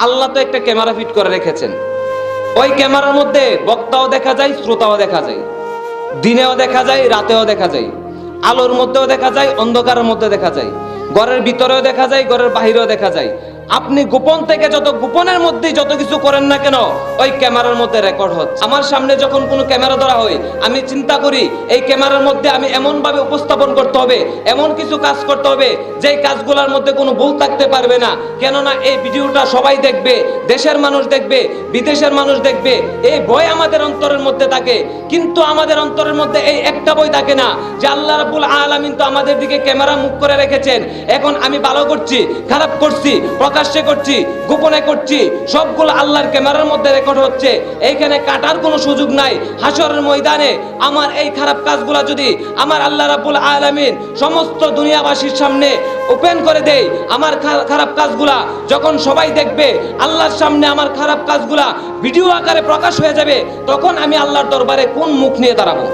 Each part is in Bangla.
আল্লাহ তো একটা ক্যামেরা ফিট করে রেখেছেন। ওই ক্যামেরার মধ্যে বক্তাও দেখা যায়, শ্রোতাও দেখা যায়। দিনেও দেখা যায়, রাতেও দেখা যায়। আলোর মধ্যেও দেখা যায়, অন্ধকারের মধ্যে দেখা যায়। ঘরের ভিতরেও দেখা যায়, ঘরের বাহিরেও দেখা যায়। আপনি গোপন থেকে যত গোপনের মধ্যে যত কিছু করেন না কেন, ওই ক্যামেরার মধ্যে রেকর্ড হচ্ছে। আমার সামনে যখন কোনো ক্যামেরা ধরা হয়, আমি চিন্তা করি, এই ক্যামেরার মধ্যে আমি এমন ভাবে উপস্থাপন করতে হবে, এমন কিছু কাজ করতে হবে, যেই কাজগুলোর মধ্যে কোনো ভুল থাকতে পারবে না। কেননা এই ভিডিওটা সবাই দেখবে, দেশের মানুষ দেখবে, বিদেশের মানুষ দেখবে, এই ভয় আমাদের অন্তরের মধ্যে থাকে। কিন্তু আমাদের অন্তরের মধ্যে এই একটা বই থাকে না, যে আল্লাহ রাব্বুল আলামিন তো আমাদের দিকে ক্যামেরা মুখ করে রেখেছেন। এখন আমি ভালো করছি, খারাপ করছি প্রকাশ্যে করছি, গোপনে করছি, সবগুলো আল্লাহর ক্যামেরার মধ্যে রেকর্ড হচ্ছে। এইখানে কাটার কোনো সুযোগ নাই। হাসরের ময়দানে আমার এই খারাপ কাজগুলা যদি আমার আল্লাহ রাব্বুল আলামিন সমস্ত দুনিয়াবাসীর সামনে ওপেন করে দেয়, আমার খারাপ কাজগুলা যখন সবাই দেখবে, আল্লাহর সামনে আমার খারাপ কাজগুলা ভিডিও আকারে প্রকাশ হয়ে যাবে, তখন আমি আল্লাহর দরবারে কোন মুখ নিয়ে দাঁড়াবো?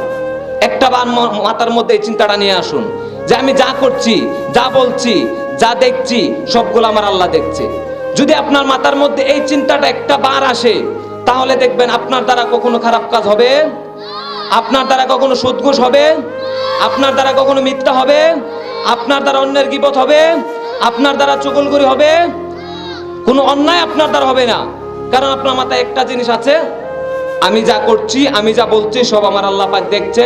একটা বার মাথার মধ্যে এই চিন্তাটা নিয়ে আসুন। যে আমি যা করছি, যা বলছি যা দেখছি, সবগুলো আমার আল্লাহ দেখছে। যদি আপনার মাথার মধ্যে এই চিন্তাটা একটা বার আসে, তাহলে দেখবেন আপনার দ্বারা কখনো খারাপ কাজ হবে, আপনার দ্বারা কখনো সুদঘুষ হবে, আপনার দ্বারা কখনো মিথ্যা হবে, আপনার দ্বারা অন্যের গিবত হবে, আপনার দ্বারা চুগলগুরি হবে, কোনো অন্যায় আপনার দ্বারা হবে না। কারণ আপনার মাথায় একটা জিনিস আছে, আমি যা করছি, আমি যা বলছি, সব আমার আল্লাহ পাক দেখছেন।